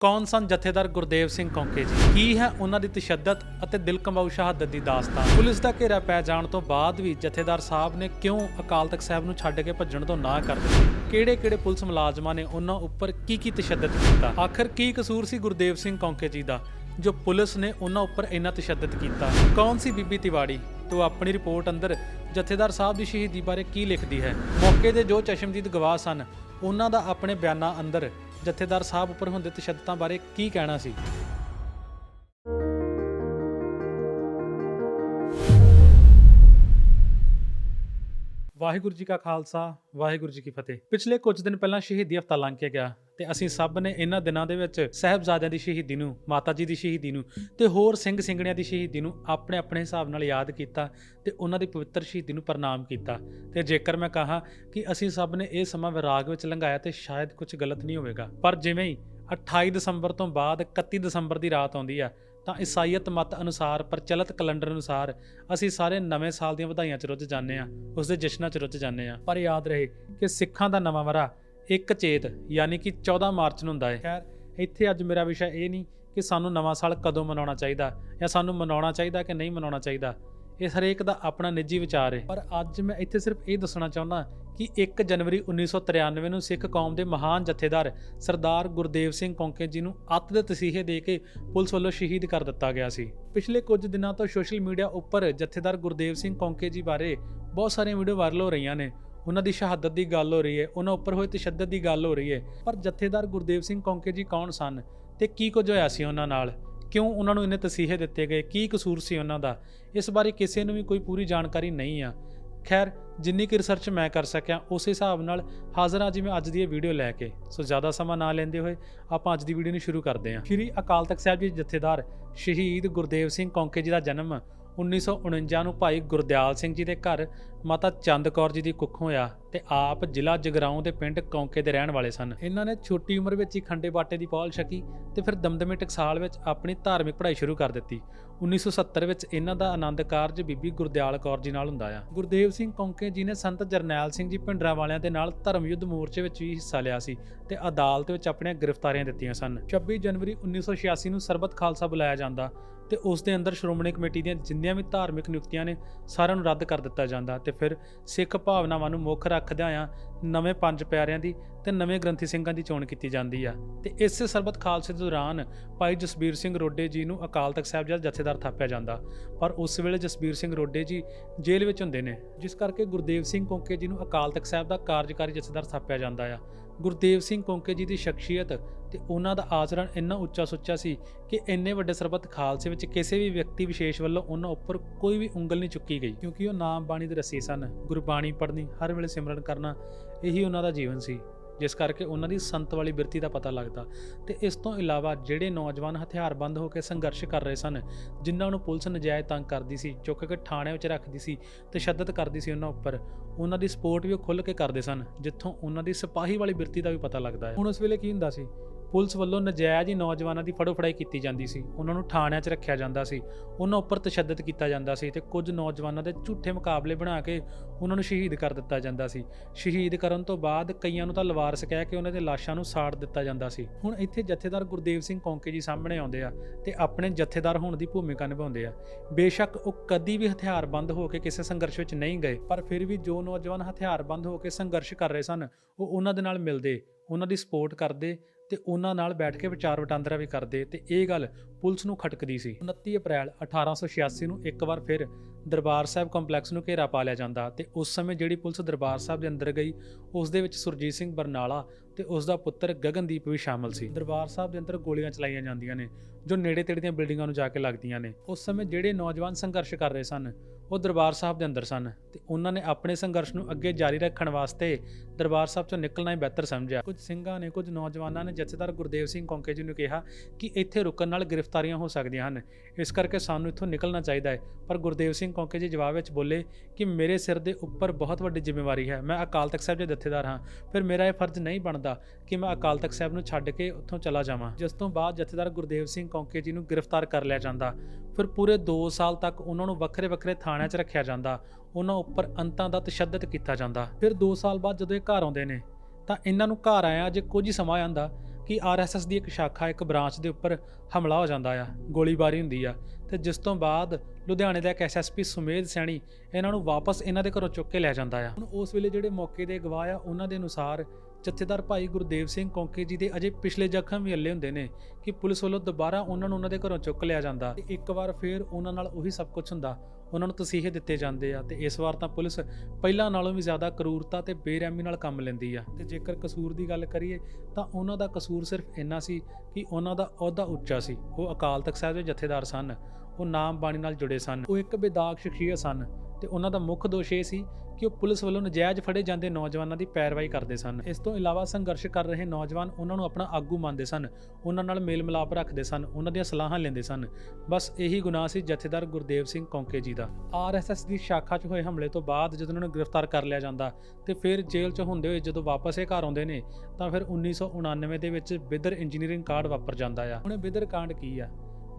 ਕੌਣ ਸਨ ਜਥੇਦਾਰ ਗੁਰਦੇਵ ਸਿੰਘ ਕੌਂਕੇ ਜੀ? ਕੀ ਹੈ ਉਹਨਾਂ ਦੀ ਤਸ਼ੱਦਦ ਅਤੇ ਦਿਲ ਕੰਬਾਊ ਸ਼ਹਾਦਤ ਦੀ ਦਾਸਤਾਨ? ਪੁਲਿਸ ਦਾ ਘੇਰਾ ਪੈ ਜਾਣ ਤੋਂ ਬਾਅਦ ਵੀ ਜਥੇਦਾਰ ਸਾਹਿਬ ਨੇ ਕਿਉਂ ਅਕਾਲ ਤਖਤ ਸਾਹਿਬ ਨੂੰ ਛੱਡ ਕੇ ਭੱਜਣ ਤੋਂ ਨਾ ਕਰ ਦਿੱਤੀ? ਕਿਹੜੇ-ਕਿਹੜੇ ਪੁਲਿਸ ਮੁਲਾਜ਼ਮਾਂ ਨੇ ਉਹਨਾਂ ਉੱਪਰ ਕੀ ਕੀ ਤਸ਼ੱਦਦ ਕੀਤਾ? ਆਖਰ ਕੀ ਕਸੂਰ ਸੀ ਗੁਰਦੇਵ ਸਿੰਘ ਕੌਂਕੇ ਜੀ ਦਾ, ਜੋ ਪੁਲਿਸ ਨੇ ਉਹਨਾਂ ਉੱਪਰ ਇੰਨਾ ਤਸ਼ੱਦਦ ਕੀਤਾ? ਕੌਣ ਸੀ ਬੀਬੀ ਤਿਵਾੜੀ? ਤੋਂ ਆਪਣੀ ਰਿਪੋਰਟ ਅੰਦਰ ਜਥੇਦਾਰ ਸਾਹਿਬ ਦੀ ਸ਼ਹੀਦੀ ਬਾਰੇ ਕੀ ਲਿਖਦੀ ਹੈ? ਮੌਕੇ ਦੇ ਜੋ ਚਸ਼ਮਦੀਦ ਗਵਾਹ ਸਨ, ਉਹਨਾਂ ਦਾ ਆਪਣੇ ਬਿਆਨਾਂ ਅੰਦਰ ਜਥੇਦਾਰ ਸਾਹਿਬ ਉੱਪਰ ਹੁੰਦੇ ਤਸ਼ੱਦਦਾਂ ਬਾਰੇ ਕੀ ਕਹਿਣਾ ਸੀ? ਵਾਹਿਗੁਰੂ ਜੀ ਕਾ ਖਾਲਸਾ, ਵਾਹਿਗੁਰੂ ਜੀ ਕੀ ਫਤਿਹ। ਪਿਛਲੇ ਕੁਝ ਦਿਨ ਪਹਿਲਾਂ ਸ਼ਹੀਦੀ ਹਫਤਾ ਲੰਘ ਕੇ ਗਿਆ। ਤੇ ਅਸੀਂ ਸਭ ਨੇ ਇਹਨਾਂ ਦਿਨਾਂ ਦੇ ਵਿੱਚ ਸਹਿਬਜ਼ਾਦਿਆਂ ਦੀ ਸ਼ਹੀਦੀ ਨੂੰ ਮਾਤਾ ਜੀ ਦੀ ਸ਼ਹੀਦੀ ਨੂੰ ਤੇ ਹੋਰ ਸਿੰਘ ਸਿੰਘਣਿਆਂ ਦੀ ਸ਼ਹੀਦੀ ਨੂੰ ਆਪਣੇ ਆਪਣੇ ਹਿਸਾਬ ਨਾਲ ਯਾਦ ਕੀਤਾ ਤੇ ਉਹਨਾਂ ਦੀ ਪਵਿੱਤਰ ਸ਼ਹੀਦੀ ਨੂੰ ਪ੍ਰਣਾਮ ਕੀਤਾ। ਤੇ ਜੇਕਰ ਮੈਂ ਕਹਾ ਕਿ ਅਸੀਂ ਸਭ ਨੇ ਇਹ ਸਮਾਂ ਵਿਰਾਗ ਵਿੱਚ ਲੰਘਾਇਆ ਤੇ ਸ਼ਾਇਦ ਕੁਝ ਗਲਤ ਨਹੀਂ ਹੋਵੇਗਾ। ਪਰ ਜਿਵੇਂ ਹੀ 28 ਦਸੰਬਰ ਤੋਂ ਬਾਅਦ 31 ਦਸੰਬਰ ਦੀ ਰਾਤ ਆਉਂਦੀ ਆ, ਤਾਂ ਈਸਾਈਅਤ ਮਤ ਅਨੁਸਾਰ ਪ੍ਰਚਲਿਤ ਕੈਲੰਡਰ ਅਨੁਸਾਰ ਅਸੀਂ ਸਾਰੇ ਨਵੇਂ ਸਾਲ ਦੀਆਂ ਵਧਾਈਆਂ 'ਚ ਰੁੱਝ ਜਾਂਦੇ ਆ ਉਸ ਦੇ ਜਸ਼ਨਾਂ 'ਚ ਰੁੱਝ ਜਾਂਦੇ ਆ ਪਰ ਯਾਦ ਰਹੇ ਕਿ ਸਿੱਖਾਂ ਦਾ ਨਵਾਂ ਵਰਾ ਇੱਕ ਚੇਤ, ਯਾਨੀ ਕਿ 14 ਮਾਰਚ ਨੂੰ ਹੁੰਦਾ ਹੈ। ਖੈਰ, ਇੱਥੇ ਅੱਜ ਮੇਰਾ ਵਿਸ਼ਾ ਇਹ ਨਹੀਂ ਕਿ ਸਾਨੂੰ ਨਵਾਂ ਸਾਲ ਕਦੋਂ ਮਨਾਉਣਾ ਚਾਹੀਦਾ ਜਾਂ ਸਾਨੂੰ ਮਨਾਉਣਾ ਚਾਹੀਦਾ ਕਿ ਨਹੀਂ ਮਨਾਉਣਾ ਚਾਹੀਦਾ। ਇਹ ਹਰੇਕ ਦਾ ਆਪਣਾ ਨਿੱਜੀ ਵਿਚਾਰ ਹੈ। ਪਰ ਅੱਜ ਮੈਂ ਇੱਥੇ ਸਿਰਫ ਇਹ ਦੱਸਣਾ ਚਾਹੁੰਦਾ ਕਿ 1 ਜਨਵਰੀ 1993 ਨੂੰ ਸਿੱਖ ਕੌਮ ਦੇ ਮਹਾਨ ਜਥੇਦਾਰ ਸਰਦਾਰ ਗੁਰਦੇਵ ਸਿੰਘ ਕੌਂਕੇ ਜੀ ਨੂੰ ਅੱਤ ਦੇ ਤਸੀਹੇ ਦੇ ਕੇ ਪੁਲਿਸ ਵੱਲੋਂ ਸ਼ਹੀਦ ਕਰ ਦਿੱਤਾ ਗਿਆ ਸੀ। ਪਿਛਲੇ ਕੁਝ ਦਿਨਾਂ ਤੋਂ ਸੋਸ਼ਲ ਮੀਡੀਆ ਉੱਪਰ ਜਥੇਦਾਰ ਗੁਰਦੇਵ ਸਿੰਘ ਕੌਂਕੇ ਜੀ ਬਾਰੇ ਬਹੁਤ ਸਾਰੀਆਂ ਵੀਡੀਓ ਵਾਇਰਲ ਹੋ ਰਹੀਆਂ ਨੇ। ਉਹਨਾਂ ਦੀ ਸ਼ਹਾਦਤ ਦੀ ਗੱਲ ਹੋ ਰਹੀ ਹੈ, ਉਹਨਾਂ ਉੱਪਰ ਹੋਏ ਤਸ਼ੱਦਦ ਦੀ ਗੱਲ ਹੋ ਰਹੀ ਹੈ। ਪਰ ਜਥੇਦਾਰ ਗੁਰਦੇਵ ਸਿੰਘ ਕੌਂਕੇ ਜੀ ਕੌਣ ਸਨ ਤੇ ਕੀ ਕੁਝ ਹੋਇਆ ਸੀ ਉਹਨਾਂ ਨਾਲ? ਕਿਉਂ ਉਹਨਾਂ ਨੂੰ ਇੰਨੇ ਤਸੀਹੇ ਦਿੱਤੇ ਗਏ? ਕੀ ਕਸੂਰ ਸੀ ਉਹਨਾਂ ਦਾ? ਇਸ ਬਾਰੇ ਕਿਸੇ ਨੂੰ ਵੀ ਕੋਈ ਪੂਰੀ ਜਾਣਕਾਰੀ ਨਹੀਂ ਆ। ਖੈਰ, ਜਿੰਨੀ ਕਿ ਰਿਸਰਚ ਮੈਂ ਕਰ ਸਕਿਆ, ਉਸ ਹਿਸਾਬ ਨਾਲ ਹਾਜ਼ਰ ਹਾਂ ਜੀ ਮੈਂ ਅੱਜ ਦੀ ਇਹ ਵੀਡੀਓ ਲੈ ਕੇ। ਸੋ ਜ਼ਿਆਦਾ ਸਮਾਂ ਨਾ ਲੈਂਦੇ ਹੋਏ ਆਪਾਂ ਅੱਜ ਦੀ ਵੀਡੀਓ ਨੂੰ ਸ਼ੁਰੂ ਕਰਦੇ ਹਾਂ। ਸ਼੍ਰੀ ਅਕਾਲ ਤਖਤ ਸਾਹਿਬ ਜੀ ਜਥੇਦਾਰ ਸ਼ਹੀਦ ਗੁਰਦੇਵ ਸਿੰਘ ਕੌਂਕੇ ਜੀ ਦਾ ਜਨਮ 1949 ਨੂੰ ਭਾਈ ਗੁਰਦਿਆਲ ਸਿੰਘ ਜੀ ਦੇ ਘਰ ਮਾਤਾ ਚੰਦ ਕੌਰ ਜੀ ਦੀ ਕੁੱਖੋਂ ਹੋਇਆ ਤੇ ਆਪ ਜ਼ਿਲ੍ਹਾ ਜਗਰਾਉਂ ਦੇ ਪਿੰਡ ਕੌਂਕੇ ਦੇ ਰਹਿਣ ਵਾਲੇ ਸਨ। ਇਹਨਾਂ ਨੇ ਛੋਟੀ ਉਮਰ ਵਿੱਚ ਹੀ ਖੰਡੇ ਬਾਟੇ ਦੀ ਪੌਲ ਛਕੀ ਤੇ ਫਿਰ ਦਮਦਮੇ ਟਕਸਾਲ ਵਿੱਚ ਆਪਣੀ ਧਾਰਮਿਕ ਪੜ੍ਹਾਈ ਸ਼ੁਰੂ ਕਰ ਦਿੱਤੀ। 1970 ਵਿੱਚ ਇਹਨਾਂ ਦਾ ਆਨੰਦ ਕਾਰਜ ਬੀਬੀ ਗੁਰਦਿਆਲ ਕੌਰ ਜੀ ਨਾਲ ਹੁੰਦਾ ਆ। ਗੁਰਦੇਵ ਸਿੰਘ ਕੌਂਕੇ ਜੀ ਨੇ ਸੰਤ ਜਰਨੈਲ ਸਿੰਘ ਜੀ ਭਿੰਡਰਾ ਵਾਲਿਆਂ ਦੇ ਨਾਲ ਧਰਮ ਯੁੱਧ ਮੋਰਚੇ ਵਿੱਚ ਵੀ ਹਿੱਸਾ ਲਿਆ ਸੀ ਤੇ ਅਦਾਲਤ ਵਿੱਚ ਆਪਣੀਆਂ ਗ੍ਰਿਫਤਾਰੀਆਂ ਦਿੱਤੀਆਂ ਸਨ। 26 ਜਨਵਰੀ 1986 ਨੂੰ ਸਰਬਤ ਖਾਲਸਾ ਬੁਲਾਇਆ ਜਾਂਦਾ ਤੇ ਉਸ ਦੇ ਅੰਦਰ ਸ਼੍ਰੋਮਣੀ ਕਮੇਟੀ ਦੀਆਂ ਜਿੰਨੀਆਂ ਵੀ ਧਾਰਮਿਕ ਨਿਯੁਕਤੀਆਂ ਨੇ, ਸਾਰਿਆਂ ਨੂੰ ਰੱਦ ਕਰ ਦਿੱਤਾ ਜਾਂਦਾ ਤੇ ਫਿਰ ਸਿੱਖ ਭਾਵਨਾਵਾਂ ਨੂੰ ਮੁੱਖ ਰੱਖਦਿਆਂ ਆ ਨਵੇਂ ਪੰਜ ਪਿਆਰਿਆਂ ਦੀ ਤੇ ਨਵੇਂ ਗ੍ਰੰਥੀ ਸਿੰਘਾਂ ਦੀ ਚੋਣ ਕੀਤੀ ਜਾਂਦੀ ਆ। ਤੇ ਇਸੇ ਸਰਬਤ ਖਾਲਸੇ ਦੇ ਦੌਰਾਨ ਭਾਈ ਜਸਬੀਰ ਸਿੰਘ ਰੋਡੇ ਜੀ ਨੂੰ ਅਕਾਲ ਤਖਤ ਸਾਹਿਬ ਦਾ ਜਥੇਦਾਰ ਥਾਪਿਆ ਜਾਂਦਾ। ਪਰ ਉਸ ਵੇਲੇ ਜਸਬੀਰ ਸਿੰਘ ਰੋਡੇ ਜੀ ਜੇਲ੍ਹ ਵਿੱਚ ਹੁੰਦੇ ਨੇ, ਜਿਸ ਕਰਕੇ ਗੁਰਦੇਵ ਸਿੰਘ ਕੌਂਕੇ ਜੀ ਨੂੰ ਅਕਾਲ ਤਖਤ ਸਾਹਿਬ ਦਾ ਕਾਰਜਕਾਰੀ ਜਥੇਦਾਰ ਥਾਪਿਆ ਜਾਂਦਾ ਆ। ਗੁਰਦੇਵ ਸਿੰਘ ਕੌਂਕੇ ਜੀ ਦੀ ਸ਼ਖਸੀਅਤ ਤੇ ਉਹਨਾਂ ਦਾ ਆਚਰਣ ਇੰਨਾ ਉੱਚਾ ਸੁੱਚਾ ਸੀ ਕਿ ਇੰਨੇ ਵੱਡੇ ਸਰਬੱਤ ਖਾਲਸੇ ਵਿੱਚ ਕਿਸੇ ਵੀ ਵਿਅਕਤੀ ਵਿਸ਼ੇਸ਼ ਵੱਲੋਂ ਉਹਨਾਂ ਉੱਪਰ ਕੋਈ ਵੀ ਉਂਗਲ ਨਹੀਂ ਚੁੱਕੀ ਗਈ। ਕਿਉਂਕਿ ਉਹ ਨਾਮ ਬਾਣੀ ਦੇ ਰਸੀ ਸਨ, ਗੁਰਬਾਣੀ ਪੜ੍ਹਨੀ, ਹਰ ਵੇਲੇ ਸਿਮਰਨ ਕਰਨਾ, ਇਹੀ ਉਹਨਾਂ ਦਾ ਜੀਵਨ ਸੀ। ਜਿਸ ਕਰਕੇ ਉਹਨਾਂ ਦੀ ਸੰਤ ਵਾਲੀ ਬਿਰਤੀ ਦਾ ਪਤਾ ਲੱਗਦਾ। ਤੇ ਇਸ ਤੋਂ ਇਲਾਵਾ ਜਿਹੜੇ ਨੌਜਵਾਨ ਹਥਿਆਰਬੰਦ ਹੋ ਕੇ ਸੰਘਰਸ਼ ਕਰ ਰਹੇ ਸਨ, ਜਿਨ੍ਹਾਂ ਨੂੰ ਪੁਲਿਸ ਨਜਾਇਜ਼ ਤੰਗ ਕਰਦੀ ਸੀ, ਚੁੱਕ ਕੇ ਥਾਣੇ ਵਿੱਚ ਰੱਖਦੀ ਸੀ ਤਸ਼ੱਦਦ ਕਰਦੀ ਸੀ ਉਹਨਾਂ ਉੱਪਰ, ਉਹਨਾਂ ਦੀ ਸਪੋਰਟ ਵੀ ਉਹ ਖੁੱਲ੍ਹ ਕੇ ਕਰਦੇ ਸਨ, ਜਿੱਥੋਂ ਉਹਨਾਂ ਦੀ ਸਿਪਾਹੀ ਵਾਲੀ ਬਿਰਤੀ ਦਾ ਵੀ ਪਤਾ ਲੱਗਦਾ ਹੈ। ਹੁਣ ਉਸ ਵੇਲੇ ਕੀ ਹੁੰਦਾ ਸੀ? ਪੁਲਿਸ ਵੱਲੋਂ ਨਜਾਇਜ਼ ਹੀ ਨੌਜਵਾਨਾਂ ਦੀ ਫੜੋ ਫੜਾਈ ਕੀਤੀ ਜਾਂਦੀ ਸੀ। ਉਹਨਾਂ ਨੂੰ ਥਾਣਿਆਂ 'ਚ ਰੱਖਿਆ ਜਾਂਦਾ ਸੀ। ਉਹਨਾਂ ਉੱਪਰ ਤਸ਼ੱਦਦ ਕੀਤਾ ਜਾਂਦਾ ਸੀ ਤੇ ਕੁਝ ਨੌਜਵਾਨਾਂ ਦੇ ਝੂਠੇ ਮੁਕਾਬਲੇ ਬਣਾ ਕੇ ਉਹਨਾਂ ਨੂੰ ਸ਼ਹੀਦ ਕਰ ਦਿੱਤਾ ਜਾਂਦਾ ਸੀ। ਸ਼ਹੀਦ ਕਰਨ ਤੋਂ ਬਾਅਦ ਕਈਆਂ ਨੂੰ ਤਾਂ ਲਵਾਰਸ ਕਹਿ ਕੇ ਉਹਨਾਂ ਦੇ ਲਾਸ਼ਾਂ ਨੂੰ ਸਾੜ ਦਿੱਤਾ ਜਾਂਦਾ ਸੀ। ਹੁਣ ਇੱਥੇ ਜਥੇਦਾਰ ਗੁਰਦੇਵ ਸਿੰਘ ਕੌਂਕੇ ਜੀ ਸਾਹਮਣੇ ਆਉਂਦੇ ਆ ਤੇ ਆਪਣੇ ਜਥੇਦਾਰ ਹੋਣ ਦੀ ਭੂਮਿਕਾ ਨਿਭਾਉਂਦੇ ਆ। ਬੇਸ਼ੱਕ ਉਹ ਕਦੀ ਵੀ ਹਥਿਆਰਬੰਦ ਹੋ ਕੇ ਕਿਸੇ ਸੰਘਰਸ਼ ਵਿੱਚ ਨਹੀਂ ਗਏ, ਪਰ ਫਿਰ ਵੀ ਜੋ ਨੌਜਵਾਨ ਹਥਿਆਰਬੰਦ ਹੋ ਕੇ ਸੰਘਰਸ਼ ਕਰ ਰਹੇ ਸਨ, ਉਹ ਉਹਨਾਂ ਦੇ ਨਾਲ ਮਿਲਦੇ, ਉਹਨਾਂ ਦੀ ਸਪੋਰਟ ਕਰਦੇ ਤੇ ਉਹਨਾਂ ਨਾਲ ਬੈਠ ਕੇ ਵਿਚਾਰ ਵਟਾਂਦਰਾ ਵੀ ਕਰਦੇ ਤੇ ਇਹ ਗੱਲ ਪੁਲਿਸ ਨੂੰ ਖਟਕਦੀ ਸੀ। 29 ਅਪ੍ਰੈਲ 1886 ਨੂੰ ਇੱਕ ਵਾਰ ਫਿਰ ਦਰਬਾਰ ਸਾਹਿਬ ਕੰਪਲੈਕਸ ਨੂੰ ਘੇਰਾ ਪਾ ਲਿਆ ਜਾਂਦਾ ਤੇ ਉਸ ਸਮੇਂ ਜਿਹੜੀ ਪੁਲਿਸ ਦਰਬਾਰ ਸਾਹਿਬ ਦੇ ਅੰਦਰ ਗਈ, ਉਸ ਦੇ ਵਿੱਚ ਸੁਰਜੀਤ ਸਿੰਘ ਬਰਨਾਲਾ ਤੇ ਉਸ ਦਾ ਪੁੱਤਰ ਗਗਨਦੀਪ ਵੀ ਸ਼ਾਮਲ ਸੀ। ਦਰਬਾਰ ਸਾਹਿਬ ਦੇ ਅੰਦਰ ਗੋਲੀਆਂ ਚਲਾਈਆਂ ਜਾਂਦੀਆਂ ਨੇ, ਜੋ ਨੇੜੇ ਤੇੜੇ ਦੀਆਂ ਬਿਲਡਿੰਗਾਂ ਨੂੰ ਜਾ ਕੇ ਲੱਗਦੀਆਂ ਨੇ। ਉਸ ਸਮੇਂ ਜਿਹੜੇ ਨੌਜਵਾਨ ਸੰਘਰਸ਼ ਕਰ ਰਹੇ ਸਨ, ਉਹ ਦਰਬਾਰ ਸਾਹਿਬ ਦੇ ਅੰਦਰ ਸਨ ਤੇ ਉਹਨਾਂ ਨੇ ਆਪਣੇ ਸੰਘਰਸ਼ ਨੂੰ ਅੱਗੇ ਜਾਰੀ ਰੱਖਣ ਵਾਸਤੇ ਦਰਬਾਰ ਸਾਹਿਬ ਚੋਂ ਨਿਕਲਣਾ ਹੀ ਬਿਹਤਰ ਸਮਝਿਆ। ਕੁਝ ਸਿੰਘਾਂ ਨੇ, ਕੁਝ ਨੌਜਵਾਨਾਂ ਨੇ ਜਥੇਦਾਰ ਗੁਰਦੇਵ ਸਿੰਘ ਕੌਂਕੇ ਜੀ ਨੂੰ ਕਿਹਾ ਕਿ ਇੱਥੇ ਰੁਕਣ ਨਾਲ ਗ੍ਰਿਫਤਾਰੀਆਂ ਹੋ ਸਕਦੀਆਂ ਹਨ। ਇਸ ਕਰਕੇ ਸਾਨੂੰ ਇੱਥੋਂ ਨਿਕਲਣਾ ਚਾਹੀਦਾ ਹੈ। ਪਰ ਗੁਰਦੇਵ ਸਿੰਘ ਕੌਂਕੇ ਜੀ ਜਵਾਬ ਵਿੱਚ ਬੋਲੇ ਕਿ ਮੇਰੇ ਸਿਰ ਦੇ ਉੱਪਰ ਬਹੁਤ ਵੱਡੀ ਜ਼ਿੰਮੇਵਾਰੀ ਹੈ। ਮੈਂ ਅਕਾਲ ਤਖਤ ਸਾਹਿਬ ਦੇ ਜਥੇਦਾਰ ਹਾਂ। ਫਿਰ ਮੇਰਾ ਇਹ ਫਰਜ਼ ਨਹੀਂ ਬਣਦਾ ਕਿ ਮੈਂ ਅਕਾਲ ਤਖਤ ਸਾਹਿਬ ਨੂੰ ਛੱਡ ਕੇ ਉੱਥੋਂ ਚਲਾ ਜਾਵਾਂ। ਜਿਸ ਤੋਂ ਬਾਅਦ ਜਥੇਦਾਰ ਗੁਰਦੇਵ ਸਿੰਘ ਕੌਂਕੇ ਜੀ ਨੂੰ ਗ੍ਰਿਫਤਾਰ ਕਰ ਲਿਆ ਜਾਂਦਾ। ਫਿਰ ਪੂਰੇ 2 ਸਾਲ ਤੱਕ ਉਹਨਾਂ ਨੂੰ ਵੱਖਰੇ ਵੱਖਰੇ ਥਾਣਿਆਂ 'ਚ ਰੱਖਿਆ ਜਾਂਦਾ। ਉਹਨਾਂ ਉੱਪਰ ਅੰਤਾਂ ਦਾ ਤਸ਼ੱਦਦ ਕੀਤਾ ਜਾਂਦਾ। ਫਿਰ 2 ਸਾਲ ਬਾਅਦ ਜਦੋਂ ਇਹ ਘਰ ਆਉਂਦੇ ਨੇ, ਤਾਂ ਇਹਨਾਂ ਨੂੰ ਘਰ ਆਇਆ ਜੇ ਕੁਝ ਹੀ ਸਮਾਂ ਆਂਦਾ ਕਿ ਆਰਐਸਐਸ ਦੀ ਇੱਕ ਸ਼ਾਖਾ, ਇੱਕ ਬ੍ਰਾਂਚ ਦੇ ਉੱਪਰ ਹਮਲਾ ਹੋ ਜਾਂਦਾ ਆ, ਗੋਲੀਬਾਰੀ ਹੁੰਦੀ ਆ। ਤੇ ਜਿਸ ਤੋਂ ਬਾਅਦ ਲੁਧਿਆਣੇ ਦਾ ਇੱਕ ਐਸਐਸਪੀ ਸੁਮੇਧ ਸੈਣੀ ਇਹਨਾਂ ਨੂੰ ਵਾਪਸ ਇਹਨਾਂ ਦੇ ਘਰੋਂ ਚੁੱਕ ਕੇ ਲੈ ਜਾਂਦਾ ਆ। ਹੁਣ ਉਸ ਵੇਲੇ ਜਿਹੜੇ ਮੌਕੇ ਦੇ ਗਵਾਹ ਆ, ਉਹਨਾਂ ਦੇ ਅਨੁਸਾਰ ਜਥੇਦਾਰ ਭਾਈ ਗੁਰਦੇਵ ਸਿੰਘ ਕੌਂਕੇ ਜੀ ਦੇ ਅਜੇ ਪਿਛਲੇ ਜ਼ਖਮ ਵੀ ਹੱਲੇ ਹੁੰਦੇ ਨੇ ਕਿ ਪੁਲਿਸ ਵੱਲੋਂ ਦੁਬਾਰਾ ਉਹਨਾਂ ਨੂੰ ਉਹਨਾਂ ਦੇ ਘਰੋਂ ਚੁੱਕ ਲਿਆ ਜਾਂਦਾ। ਤੇ ਇੱਕ ਵਾਰ ਫੇਰ ਉਹਨਾਂ ਨਾਲ ਉਹੀ ਸਭ ਕੁਝ ਹੁੰਦਾ। ਉਹਨਾਂ ਨੂੰ ਤਸੀਹੇ ਦਿੱਤੇ ਜਾਂਦੇ ਆ ਤੇ ਇਸ ਵਾਰ ਤਾਂ ਪੁਲਿਸ ਪਹਿਲਾਂ ਨਾਲੋਂ ਵੀ ਜ਼ਿਆਦਾ ਕਰੂਰਤਾ ਤੇ ਬੇਰਹਿਮੀ ਨਾਲ ਕੰਮ ਲੈਂਦੀ ਆ। ਤੇ ਜੇਕਰ ਕਸੂਰ ਦੀ ਗੱਲ ਕਰੀਏ ਤਾਂ ਉਹਨਾਂ ਦਾ ਕਸੂਰ ਸਿਰਫ ਇੰਨਾ ਸੀ ਕਿ ਉਹਨਾਂ ਦਾ ਅਹੁਦਾ ਉੱਚਾ ਸੀ। ਉਹ ਅਕਾਲ ਤਖਤ ਸਾਹਿਬ ਦੇ ਜਥੇਦਾਰ ਸਨ। ਉਹ ਨਾਮ ਬਾਣੀ ਨਾਲ ਜੁੜੇ ਸਨ। ਉਹ ਇੱਕ ਬੇਦਾਗ ਸ਼ਖਸੀਅਤ ਸਨ। ਤੇ ਉਹਨਾਂ ਦਾ ਮੁੱਖ ਦੋਸ਼ ਇਹ ਸੀ ਕਿ ਉਹ ਪੁਲਿਸ ਵੱਲੋਂ ਨਜਾਇਜ਼ ਫੜੇ ਜਾਂਦੇ ਨੌਜਵਾਨਾਂ ਦੀ ਪੈਰਵਾਈ ਕਰਦੇ ਸਨ। ਇਸ ਤੋਂ ਇਲਾਵਾ ਸੰਘਰਸ਼ ਕਰ ਰਹੇ ਨੌਜਵਾਨ ਉਹਨਾਂ ਨੂੰ ਆਪਣਾ ਆਗੂ ਮੰਨਦੇ ਸਨ। ਉਹਨਾਂ ਨਾਲ ਮੇਲ ਮਿਲਾਪ ਰੱਖਦੇ ਸਨ, ਉਹਨਾਂ ਦੀਆਂ ਸਲਾਹਾਂ ਲੈਂਦੇ ਸਨ। ਬਸ ਇਹੀ ਗੁਨਾਹ ਸੀ ਜਥੇਦਾਰ ਗੁਰਦੇਵ ਸਿੰਘ ਕੌਂਕੇ ਜੀ ਦਾ। ਆਰਐਸਐਸ ਦੀ ਸ਼ਾਖਾ 'ਚ ਹੋਏ ਹਮਲੇ ਤੋਂ ਬਾਅਦ ਜਦੋਂ ਉਹਨਾਂ ਨੂੰ ਗ੍ਰਿਫਤਾਰ ਕਰ ਲਿਆ ਜਾਂਦਾ ਤੇ ਫਿਰ ਜੇਲ੍ਹ 'ਚ ਹੁੰਦੇ ਹੋਏ ਜਦੋਂ ਵਾਪਸ ਇਹ ਘਰ ਆਉਂਦੇ ਨੇ, ਤਾਂ ਫਿਰ 1999 ਦੇ ਵਿੱਚ ਬਿਦਰ ਇੰਜੀਨੀਅਰਿੰਗ ਕਾਂਡ ਵਾਪਰ ਜਾਂਦਾ ਆ। ਹੁਣ ਇਹ ਬਿਦਰ ਕਾਂਡ ਕੀ ਆ?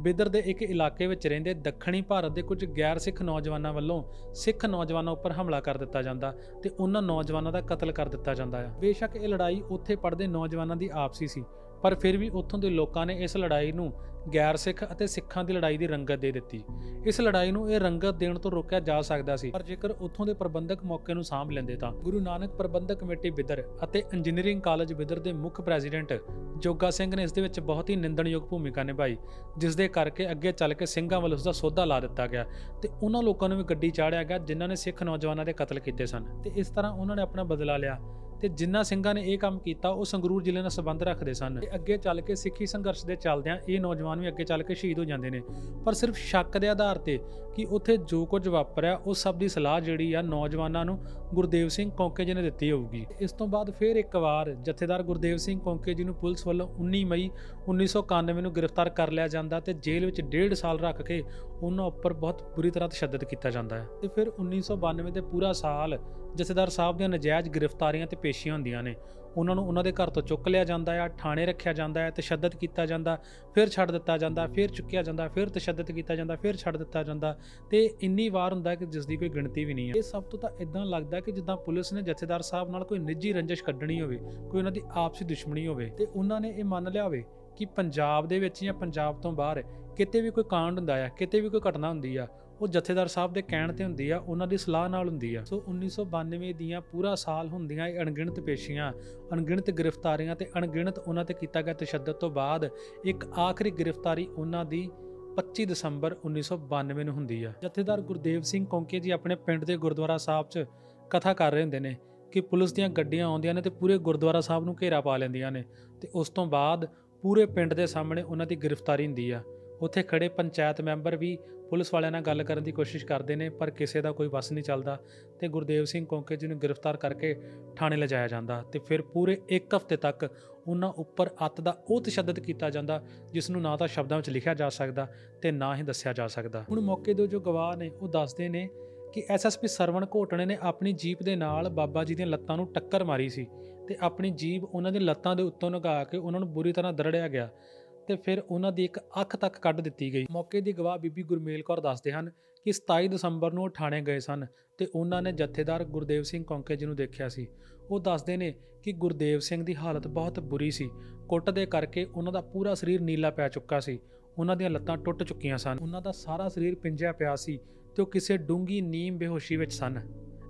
ਬਿਦਰ ਦੇ ਇੱਕ ਇਲਾਕੇ ਵਿੱਚ ਰਹਿੰਦੇ ਦੱਖਣੀ ਭਾਰਤ ਦੇ ਕੁਝ ਗੈਰ ਸਿੱਖ ਨੌਜਵਾਨਾਂ ਵੱਲੋਂ ਸਿੱਖ ਨੌਜਵਾਨਾਂ ਉੱਪਰ ਹਮਲਾ ਕਰ ਦਿੱਤਾ ਜਾਂਦਾ ਤੇ ਉਹਨਾਂ ਨੌਜਵਾਨਾਂ ਦਾ ਕਤਲ ਕਰ ਦਿੱਤਾ ਜਾਂਦਾ ਹੈ ਬੇਸ਼ੱਕ ਇਹ ਲੜਾਈ ਉੱਥੇ ਪੜਦੇ ਨੌਜਵਾਨਾਂ ਦੀ ਆਪਸੀ ਸੀ, ਪਰ ਫਿਰ ਵੀ ਉੱਥੋਂ ਦੇ ਲੋਕਾਂ ਨੇ ਇਸ ਲੜਾਈ ਨੂੰ ਗੈਰ ਸਿੱਖ ਅਤੇ ਸਿੱਖਾਂ ਦੀ ਲੜਾਈ ਦੀ ਰੰਗਤ ਦੇ ਦਿੱਤੀ। ਇਸ ਲੜਾਈ ਨੂੰ ਇਹ ਰੰਗਤ ਦੇਣ ਤੋਂ ਰੋਕਿਆ ਜਾ ਸਕਦਾ ਸੀ, ਪਰ ਜੇਕਰ ਉੱਥੋਂ ਦੇ ਪ੍ਰਬੰਧਕ ਮੌਕੇ ਨੂੰ ਸਾਂਭ ਲੈਂਦੇ ਤਾਂ ਗੁਰੂ ਨਾਨਕ ਪ੍ਰਬੰਧਕ ਕਮੇਟੀ ਬਿਦਰ ਅਤੇ ਇੰਜੀਨੀਅਰਿੰਗ ਕਾਲਜ ਬਿਦਰ ਦੇ ਮੁੱਖ ਪ੍ਰੈਜ਼ੀਡੈਂਟ ਜੋਗਾ ਸਿੰਘ ਨੇ ਇਸ ਦੇ ਵਿੱਚ ਬਹੁਤ ਹੀ ਨਿੰਦਣਯੋਗ ਭੂਮਿਕਾ ਨਿਭਾਈ, ਜਿਸ ਦੇ ਕਰਕੇ ਅੱਗੇ ਚੱਲ ਕੇ ਸਿੰਘਾਂ ਵੱਲ ਉਸ ਦਾ ਸੌਦਾ ਲਾ ਦਿੱਤਾ ਗਿਆ ਤੇ ਉਹਨਾਂ ਲੋਕਾਂ ਨੂੰ ਵੀ ਗੱਡੀ ਚਾੜਿਆ ਗਿਆ, ਜਿਨ੍ਹਾਂ ਨੇ ਸਿੱਖ ਨੌਜਵਾਨਾਂ ਦੇ ਕਤਲ ਕੀਤੇ ਸਨ ਤੇ ਇਸ ਤਰ੍ਹਾਂ ਉਹਨਾਂ ਨੇ ਆਪਣਾ ਬਦਲਾ ਲਿਆ। ਤੇ ਜਿਨ੍ਹਾਂ ਸਿੰਘਾਂ ਨੇ ਇਹ ਕੰਮ ਕੀਤਾ, ਉਹ ਸੰਗਰੂਰ ਜ਼ਿਲ੍ਹੇ ਨਾਲ ਸੰਬੰਧ ਰੱਖਦੇ ਸਨ। ਤੇ ਅੱਗੇ ਚੱਲ ਕੇ ਸਿੱਖੀ ਸੰਘਰਸ਼ ਦੇ ਚੱਲਦਿਆਂ ਇਹ ਨੌਜਵਾਨ ਵੀ ਅੱਗੇ ਚੱਲ ਕੇ ਸ਼ਹੀਦ ਹੋ ਜਾਂਦੇ ਨੇ। ਪਰ ਸਿਰਫ ਸ਼ੱਕ ਦੇ ਆਧਾਰ ਤੇ ਕਿ ਉੱਥੇ ਜੋ ਕੁਝ ਵਾਪਰਿਆ, ਉਹ ਸਭ ਦੀ ਸਲਾਹ ਜਿਹੜੀ ਆ ਨੌਜਵਾਨਾਂ ਨੂੰ ਗੁਰਦੇਵ ਸਿੰਘ ਕੌਂਕੇ ਜੀ ਨੇ ਦਿੱਤੀ ਹੋਊਗੀ। ਇਸ ਤੋਂ ਬਾਅਦ ਫਿਰ ਇੱਕ ਵਾਰ ਜਥੇਦਾਰ ਗੁਰਦੇਵ ਸਿੰਘ ਕੌਂਕੇ ਜੀ ਨੂੰ ਪੁਲਿਸ ਵੱਲੋਂ 19 ਮਈ 1991 ਨੂੰ ਗ੍ਰਿਫਤਾਰ ਕਰ ਲਿਆ ਜਾਂਦਾ ਤੇ ਜੇਲ੍ਹ ਵਿੱਚ ਡੇਢ ਸਾਲ ਰੱਖ ਕੇ ਉਹਨਾਂ ਉੱਪਰ ਬਹੁਤ ਬੁਰੀ ਤਰ੍ਹਾਂ ਤਸ਼ੱਦਦ ਕੀਤਾ ਜਾਂਦਾ ਹੈ। ਤੇ ਫਿਰ 1992 ਦੇ ਪੂਰਾ ਸਾਲ ਜਥੇਦਾਰ ਸਾਹਿਬ ਦੀਆਂ ਨਜਾਇਜ਼ ਗ੍ਰਿਫਤਾਰੀਆਂ ਤੇ ਪੇਸ਼ੀਆਂ ਹੁੰਦੀਆਂ ਨੇ। ਉਹਨਾਂ ਨੂੰ ਉਹਨਾਂ ਦੇ ਘਰ ਤੋਂ ਚੁੱਕ ਲਿਆ ਜਾਂਦਾ ਆ ਥਾਣੇ ਰੱਖਿਆ ਜਾਂਦਾ ਹੈ ਤਸ਼ੱਦਦ ਕੀਤਾ ਜਾਂਦਾ, ਫਿਰ ਛੱਡ ਦਿੱਤਾ ਜਾਂਦਾ, ਫਿਰ ਚੁੱਕਿਆ ਜਾਂਦਾ, ਫਿਰ ਤਸ਼ੱਦਦ ਕੀਤਾ ਜਾਂਦਾ, ਫਿਰ ਛੱਡ ਦਿੱਤਾ ਜਾਂਦਾ ਤੇ ਇੰਨੀ ਵਾਰ ਹੁੰਦਾ ਕਿ ਜਿਸ ਦੀ ਕੋਈ ਗਿਣਤੀ ਵੀ ਨਹੀਂ ਹੈ ਇਹ ਸਭ ਤੋਂ ਤਾਂ ਇਦਾਂ ਲੱਗਦਾ ਕਿ ਜਿੱਦਾਂ ਪੁਲਿਸ ਨੇ ਜਥੇਦਾਰ ਸਾਹਿਬ ਨਾਲ ਕੋਈ ਨਿੱਜੀ ਰੰਜਿਸ਼ ਕੱਢਣੀ ਹੋਵੇ, ਕੋਈ ਉਹਨਾਂ ਦੀ ਆਪਸੀ ਦੁਸ਼ਮਣੀ ਹੋਵੇ ਤੇ ਉਹਨਾਂ ਨੇ ਇਹ ਮੰਨ ਲਿਆ ਹੋਵੇ ਕਿ ਪੰਜਾਬ ਦੇ ਵਿੱਚ ਜਾਂ ਪੰਜਾਬ ਤੋਂ ਬਾਹਰ ਕਿਤੇ ਵੀ ਕੋਈ ਕਾਂਡ ਹੁੰਦਾ ਆ, ਕਿਤੇ ਵੀ ਕੋਈ ਘਟਨਾ ਹੁੰਦੀ ਆ ਉਹ ਜਥੇਦਾਰ ਸਾਹਿਬ ਦੇ ਕਹਿਣ ਤੇ ਹੁੰਦੀ ਆ, ਉਹਨਾਂ ਦੀ ਸਲਾਹ ਨਾਲ ਹੁੰਦੀ ਆ। ਸੋ 1992 ਦੀਆਂ ਪੂਰਾ ਸਾਲ ਹੁੰਦੀਆਂ ਇਹ ਅਣਗਿਣਤ ਪੇਸ਼ੀਆਂ, ਅਣਗਿਣਤ ਗ੍ਰਿਫਤਾਰੀਆਂ ਤੇ ਅਣਗਿਣਤ ਉਹਨਾਂ ਤੇ ਕੀਤਾ ਗਿਆ ਤਸ਼ੱਦਦ ਤੋਂ ਬਾਅਦ ਇੱਕ ਆਖਰੀ ਗ੍ਰਿਫਤਾਰੀ ਉਹਨਾਂ ਦੀ 25 ਦਸੰਬਰ 1992 ਨੂੰ ਹੁੰਦੀ ਆ। ਜਥੇਦਾਰ ਗੁਰਦੇਵ ਸਿੰਘ ਕੌਂਕੇ ਜੀ ਆਪਣੇ ਪਿੰਡ ਦੇ ਗੁਰਦੁਆਰਾ ਸਾਹਿਬ 'ਚ ਕਥਾ ਕਰ ਰਹੇ ਹੁੰਦੇ ਨੇ ਕਿ ਪੁਲਿਸ ਦੀਆਂ ਗੱਡੀਆਂ ਆਉਂਦੀਆਂ ਨੇ ਤੇ ਪੂਰੇ ਗੁਰਦੁਆਰਾ ਸਾਹਿਬ ਨੂੰ ਘੇਰਾ ਪਾ ਲੈਂਦੀਆਂ ਨੇ ਤੇ ਉਸ ਤੋਂ ਬਾਅਦ ਪੂਰੇ ਪਿੰਡ ਦੇ ਸਾਹਮਣੇ ਉਹਨਾਂ ਦੀ ਗ੍ਰਿਫਤਾਰੀ ਹੁੰਦੀ ਆ। ਉੱਥੇ ਖੜੇ ਪੰਚਾਇਤ ਮੈਂਬਰ ਵੀ ਪੁਲਿਸ ਵਾਲਿਆਂ ਨਾਲ ਗੱਲ ਕਰਨ ਦੀ ਕੋਸ਼ਿਸ਼ ਕਰਦੇ ਨੇ, ਪਰ ਕਿਸੇ ਦਾ ਕੋਈ ਵਸ ਨਹੀਂ ਚੱਲਦਾ ਤੇ ਗੁਰਦੇਵ ਸਿੰਘ ਕੌਂਕੇ ਜੀ ਨੂੰ ਗ੍ਰਿਫਤਾਰ ਕਰਕੇ ਥਾਣੇ ਲਿਜਾਇਆ ਜਾਂਦਾ ਤੇ ਫਿਰ ਪੂਰੇ 1 ਹਫ਼ਤੇ ਤੱਕ ਉਹਨਾਂ ਉੱਪਰ ਅੱਤ ਦਾ ਉਹ ਤਸ਼ੱਦਦ ਕੀਤਾ ਜਾਂਦਾ, ਜਿਸ ਨੂੰ ਨਾ ਤਾਂ ਸ਼ਬਦਾਂ ਵਿੱਚ ਲਿਖਿਆ ਜਾ ਸਕਦਾ ਤੇ ਨਾ ਹੀ ਦੱਸਿਆ ਜਾ ਸਕਦਾ। ਹੁਣ ਮੌਕੇ ਦੇ ਜੋ ਗਵਾਹ ਨੇ, ਉਹ ਦੱਸਦੇ ਨੇ ਕਿ ਐਸਐਸਪੀ ਸਰਵਣ ਘੋਟਣੇ ਨੇ ਆਪਣੀ ਜੀਪ ਦੇ ਨਾਲ ਬਾਬਾ ਜੀ ਦੀਆਂ ਲੱਤਾਂ ਨੂੰ ਟੱਕਰ ਮਾਰੀ ਸੀ ਤੇ ਆਪਣੀ ਜੀਬ ਉਹਨਾਂ ਦੀ ਲੱਤਾਂ ਦੇ ਉੱਤੋਂ ਲਗਾ ਕੇ ਉਹਨਾਂ ਨੂੰ ਬੁਰੀ ਤਰ੍ਹਾਂ ਦਰੜਿਆ ਗਿਆ। ਤੇ ਫਿਰ ਉਹਨਾਂ ਦੀ ਇੱਕ ਅੱਖ ਤੱਕ ਕੱਢ ਦਿੱਤੀ ਗਈ। ਮੌਕੇ ਦੀ ਗਵਾਹ ਬੀਬੀ ਗੁਰਮੇਲ ਕੌਰ ਦੱਸਦੇ ਹਨ ਕਿ 27 ਦਸੰਬਰ ਨੂੰ ਉਹ ਥਾਣੇ ਗਏ ਸਨ ਤੇ ਉਹਨਾਂ ਨੇ ਜਥੇਦਾਰ ਗੁਰਦੇਵ ਸਿੰਘ ਕੌਂਕੇ ਜੀ ਨੂੰ ਦੇਖਿਆ ਸੀ। ਉਹ ਦੱਸਦੇ ਨੇ ਕਿ ਗੁਰਦੇਵ ਸਿੰਘ ਦੀ ਹਾਲਤ ਬਹੁਤ ਬੁਰੀ ਸੀ। ਕੁੱਟ ਦੇ ਕਰਕੇ ਉਹਨਾਂ ਦਾ ਪੂਰਾ ਸਰੀਰ ਨੀਲਾ ਪੈ ਚੁੱਕਾ ਸੀ। ਉਹਨਾਂ ਦੀਆਂ ਲੱਤਾਂ ਟੁੱਟ ਚੁੱਕੀਆਂ ਸਨ। ਉਹਨਾਂ ਦਾ ਸਾਰਾ ਸਰੀਰ ਪਿੰਜਿਆ ਪਿਆ ਸੀ ਤੇ ਉਹ ਕਿਸੇ ਡੂੰਗੀ ਨੀਮ ਬੇਹੋਸ਼ੀ ਵਿੱਚ ਸਨ।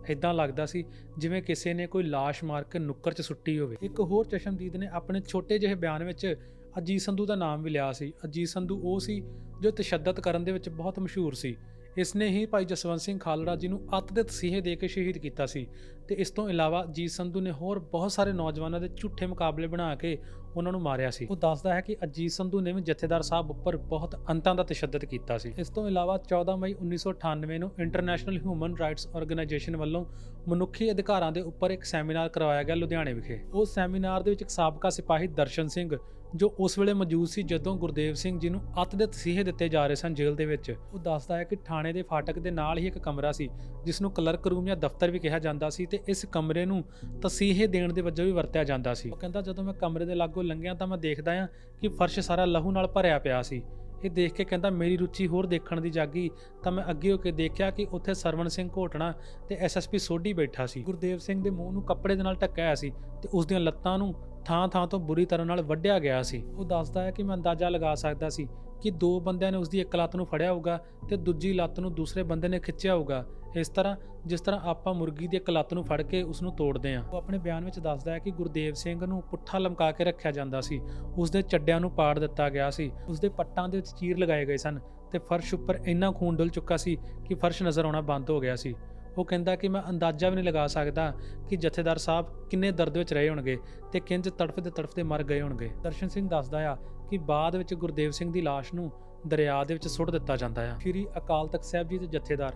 ਇਦਾਂ ਲੱਗਦਾ ਸੀ ਜਿਵੇਂ ਕਿਸੇ ਨੇ ਕੋਈ ਲਾਸ਼ ਮਾਰ ਕੇ ਨੁੱਕਰ 'ਚ ਸੁੱਟੀ ਹੋਵੇ। ਇੱਕ ਹੋਰ ਚਸ਼ਮਦੀਦ ਨੇ ਆਪਣੇ ਛੋਟੇ ਜਿਹੇ ਬਿਆਨ ਵਿੱਚ ਅਜੀਤ ਸੰਧੂ ਦਾ ਨਾਮ ਵੀ ਲਿਆ ਸੀ। ਅਜੀਤ ਸੰਧੂ ਉਹ ਸੀ ਜੋ ਤਸ਼ੱਦਦ ਕਰਨ ਦੇ ਵਿੱਚ ਬਹੁਤ ਮਸ਼ਹੂਰ ਸੀ। ਇਸ ਨੇ ਹੀ ਭਾਈ ਜਸਵੰਤ ਸਿੰਘ ਖਾਲੜਾ ਜੀ ਨੂੰ ਅੱਤ ਦੇ ਤਸੀਹੇ ਦੇ ਕੇ ਸ਼ਹੀਦ ਕੀਤਾ ਸੀ। ਤੇ ਇਸ ਤੋਂ ਇਲਾਵਾ ਅਜੀਤ ਸੰਧੂ ਨੇ ਹੋਰ ਬਹੁਤ ਸਾਰੇ ਨੌਜਵਾਨਾਂ ਦੇ ਝੂਠੇ ਮੁਕਾਬਲੇ ਬਣਾ ਕੇ ਉਹਨਾਂ ਨੂੰ ਮਾਰਿਆ ਸੀ। ਉਹ ਦੱਸਦਾ ਹੈ ਕਿ ਅਜੀਤ ਸੰਧੂ ਨੇ ਵੀ ਜਥੇਦਾਰ ਸਾਹਿਬ ਉੱਪਰ ਬਹੁਤ ਅੰਤਾਂ ਦਾ ਤਸ਼ੱਦਦ ਕੀਤਾ ਸੀ। ਇਸ ਤੋਂ ਇਲਾਵਾ 14 ਮਈ 1998 ਨੂੰ ਇੰਟਰਨੈਸ਼ਨਲ ਹਿਊਮਨ ਰਾਈਟਸ ਆਰਗੇਨਾਈਜੇਸ਼ਨ ਵੱਲੋਂ ਮਨੁੱਖੀ ਅਧਿਕਾਰਾਂ ਦੇ ਉੱਪਰ ਇੱਕ ਸੈਮੀਨਾਰ ਕਰਵਾਇਆ ਗਿਆ ਲੁਧਿਆਣੇ ਵਿਖੇ। ਉਸ ਸੈਮੀਨਾਰ ਦੇ ਵਿੱਚ ਇੱਕ ਸਾਬਕਾ ਸਿਪਾਹੀ ਦਰਸ਼ਨ ਸਿੰਘ, ਜੋ ਉਸ ਵੇਲੇ ਮੌਜੂਦ ਸੀ ਜਦੋਂ ਗੁਰਦੇਵ ਸਿੰਘ ਜੀ ਨੂੰ ਅੱਤ ਦੇ ਤਸੀਹੇ ਦਿੱਤੇ ਜਾ ਰਹੇ ਸਨ ਜੇਲ੍ਹ ਦੇ ਵਿੱਚ। ਉਹ ਦੱਸਦਾ ਹੈ ਕਿ ਥਾਣੇ ਦੇ ਫਾਟਕ ਦੇ ਨਾਲ ਹੀ ਇੱਕ ਕਮਰਾ ਸੀ, ਜਿਸ ਨੂੰ ਕਲਰਕ ਰੂਮ ਜਾਂ ਦਫ਼ਤਰ ਵੀ ਕਿਹਾ ਜਾਂਦਾ ਸੀ ਤੇ ਇਸ ਕਮਰੇ ਨੂੰ ਤਸੀਹੇ ਦੇਣ ਦੇ ਵਜੋਂ ਵੀ ਵਰਤਿਆ ਜਾਂਦਾ ਸੀ। ਉਹ ਕਹਿੰਦਾ, ਜਦੋਂ ਮੈਂ ਕਮਰੇ ਦੇ ਲਾਗੋਂ ਲੰਘਿਆ ਤਾਂ ਮੈਂ ਦੇਖਦਾ ਹਾਂ ਕਿ ਫਰਸ਼ ਸਾਰਾ ਲਹੂ ਨਾਲ ਭਰਿਆ ਪਿਆ ਸੀ। ਇਹ ਦੇਖ ਕੇ ਕਹਿੰਦਾ, ਮੇਰੀ ਰੁਚੀ ਹੋਰ ਦੇਖਣ ਦੀ ਜਾਗੀ। ਤਾਂ ਮੈਂ ਅੱਗੇ ਹੋ ਕੇ ਦੇਖਿਆ ਕਿ ਉੱਥੇ ਸਰਵਣ ਸਿੰਘ ਘੋਟਣਾ ਤੇ ਐਸਐਸਪੀ ਸੋਢੀ ਬੈਠਾ ਸੀ। ਗੁਰਦੇਵ ਸਿੰਘ ਦੇ ਮੂੰਹ ਨੂੰ ਕੱਪੜੇ ਦੇ ਨਾਲ ਢੱਕਿਆ ਹੋਇਆ ਸੀ ਤੇ ਉਸ ਦੀਆਂ ਲੱਤਾਂ ਨੂੰ ਥਾਂ-ਥਾਂ ਤੋਂ ਬੁਰੀ ਤਰ੍ਹਾਂ ਨਾਲ ਵੱਢਿਆ ਗਿਆ ਸੀ। ਉਹ ਦੱਸਦਾ ਹੈ ਕਿ ਮੈਂ ਅੰਦਾਜ਼ਾ ਲਗਾ ਸਕਦਾ ਸੀ ਕਿ ਦੋ ਬੰਦਿਆਂ ਨੇ ਉਸ ਦੀ ਇੱਕ ਲੱਤ ਨੂੰ ਫੜਿਆ ਹੋਊਗਾ ਤੇ ਦੂਜੀ ਲੱਤ ਨੂੰ ਦੂਸਰੇ ਬੰਦੇ ਨੇ ਖਿੱਚਿਆ ਹੋਊਗਾ। ਇਸ ਤਰ੍ਹਾਂ, ਜਿਸ ਤਰ੍ਹਾਂ ਆਪਾਂ ਮੁਰਗੀ ਦੀ ਇੱਕ ਲੱਤ ਨੂੰ ਫੜ ਕੇ ਉਸ ਨੂੰ ਤੋੜਦੇ ਹਾਂ। ਉਹ ਆਪਣੇ ਬਿਆਨ ਵਿੱਚ ਦੱਸਦਾ ਹੈ ਕਿ ਗੁਰਦੇਵ ਸਿੰਘ ਨੂੰ ਪੁੱਠਾ ਲਮਕਾ ਕੇ ਰੱਖਿਆ ਜਾਂਦਾ ਸੀ। ਉਸ ਦੇ ਚੱਡਿਆਂ ਨੂੰ ਪਾੜ ਦਿੱਤਾ ਗਿਆ ਸੀ। ਉਸ ਦੇ ਪੱਟਾਂ ਦੇ ਵਿੱਚ ਚੀਰ ਲਗਾਏ ਗਏ ਸਨ ਤੇ ਫਰਸ਼ ਉੱਪਰ ਇੰਨਾ ਖੂਨ ਡੁੱਲ ਚੁੱਕਾ ਸੀ ਕਿ ਫਰਸ਼ ਨਜ਼ਰ ਆਉਣਾ ਬੰਦ ਹੋ ਗਿਆ ਸੀ। ਉਹ ਕਹਿੰਦਾ ਕਿ ਮੈਂ ਅੰਦਾਜ਼ਾ ਵੀ ਨਹੀਂ ਲਗਾ ਸਕਦਾ ਕਿ ਜਥੇਦਾਰ ਸਾਹਿਬ ਕਿੰਨੇ ਦਰਦ ਵਿੱਚ ਰਹੇ ਹੋਣਗੇ ਤੇ ਕਿੰਜ ਤੜਫਦੇ ਤੜਫਦੇ ਮਰ ਗਏ ਹੋਣਗੇ। ਦਰਸ਼ਨ ਸਿੰਘ ਦੱਸਦਾ ਆ ਕਿ ਬਾਅਦ ਵਿੱਚ ਗੁਰਦੇਵ ਸਿੰਘ ਦੀ ਲਾਸ਼ ਨੂੰ ਦਰਿਆ ਦੇ ਵਿੱਚ ਸੁੱਟ ਦਿੱਤਾ ਜਾਂਦਾ ਆ। ਸ਼੍ਰੀ ਅਕਾਲ ਤਖਤ ਸਾਹਿਬ ਜੀ ਦੇ ਜਥੇਦਾਰ,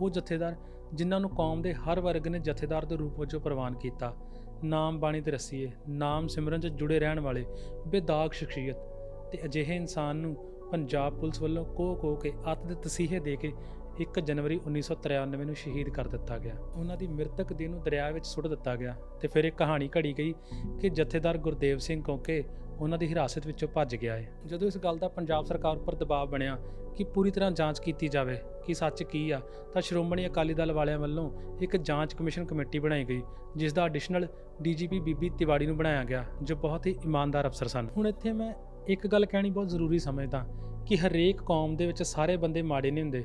ਉਹ ਜਥੇਦਾਰ ਜਿਨ੍ਹਾਂ ਨੂੰ ਕੌਮ ਦੇ ਹਰ ਵਰਗ ਨੇ ਜਥੇਦਾਰ ਦੇ ਰੂਪ ਵਜੋਂ ਪ੍ਰਵਾਨ ਕੀਤਾ। ਨਾਮ ਬਾਣੀ ਤੇ ਰਸੀਏ, ਨਾਮ ਸਿਮਰਨ 'ਚ ਜੁੜੇ ਰਹਿਣ ਵਾਲੇ, ਬੇਦਾਗ ਸ਼ਖਸੀਅਤ ਤੇ ਅਜਿਹੇ ਇਨਸਾਨ ਨੂੰ ਪੰਜਾਬ ਪੁਲਿਸ ਵੱਲੋਂ ਕੋਹ ਕੋ ਕੇ ਅੱਤ ਦੇ ਤਸੀਹੇ ਦੇ ਕੇ 1 ਜਨਵਰੀ 1993 ਨੂੰ ਸ਼ਹੀਦ ਕਰ ਦਿੱਤਾ ਗਿਆ। ਉਹਨਾਂ ਦੀ ਮ੍ਰਿਤਕ ਦੇਹ ਨੂੰ ਦਰਿਆ ਵਿੱਚ ਸੁੱਟ ਦਿੱਤਾ ਗਿਆ ਤੇ ਫਿਰ ਇਹ ਕਹਾਣੀ ਘੜੀ ਗਈ ਕਿ ਜਥੇਦਾਰ ਗੁਰਦੇਵ ਸਿੰਘ ਕੌਂਕੇ ਉਹਨਾਂ ਦੀ ਹਿਰਾਸਤ ਵਿੱਚੋਂ ਭੱਜ ਗਿਆ ਹੈ ਜਦੋਂ ਇਸ ਗੱਲ ਦਾ ਪੰਜਾਬ ਸਰਕਾਰ ਉੱਪਰ ਦਬਾਅ ਬਣਿਆ ਕਿ ਪੂਰੀ ਤਰ੍ਹਾਂ ਜਾਂਚ ਕੀਤੀ ਜਾਵੇ ਕਿ ਸੱਚ ਕੀ ਆ, ਤਾਂ ਸ਼੍ਰੋਮਣੀ ਅਕਾਲੀ ਦਲ ਵਾਲਿਆਂ ਵੱਲੋਂ ਇੱਕ ਜਾਂਚ ਕਮਿਸ਼ਨ ਕਮੇਟੀ ਬਣਾਈ ਗਈ, ਜਿਸ ਦਾ ਐਡੀਸ਼ਨਲ ਡੀਜੀਪੀ ਬੀਬੀ ਤਿਵਾੜੀ ਨੂੰ ਬਣਾਇਆ ਗਿਆ, ਜੋ ਬਹੁਤ ਹੀ ਇਮਾਨਦਾਰ ਅਫਸਰ ਸਨ। ਹੁਣ ਇੱਥੇ ਮੈਂ ਇੱਕ ਗੱਲ ਕਹਿਣੀ ਬਹੁਤ ਜ਼ਰੂਰੀ ਸਮਝਦਾ ਕਿ ਹਰੇਕ ਕੌਮ ਦੇ ਵਿੱਚ ਸਾਰੇ ਬੰਦੇ ਮਾੜੇ ਨਹੀਂ ਹੁੰਦੇ।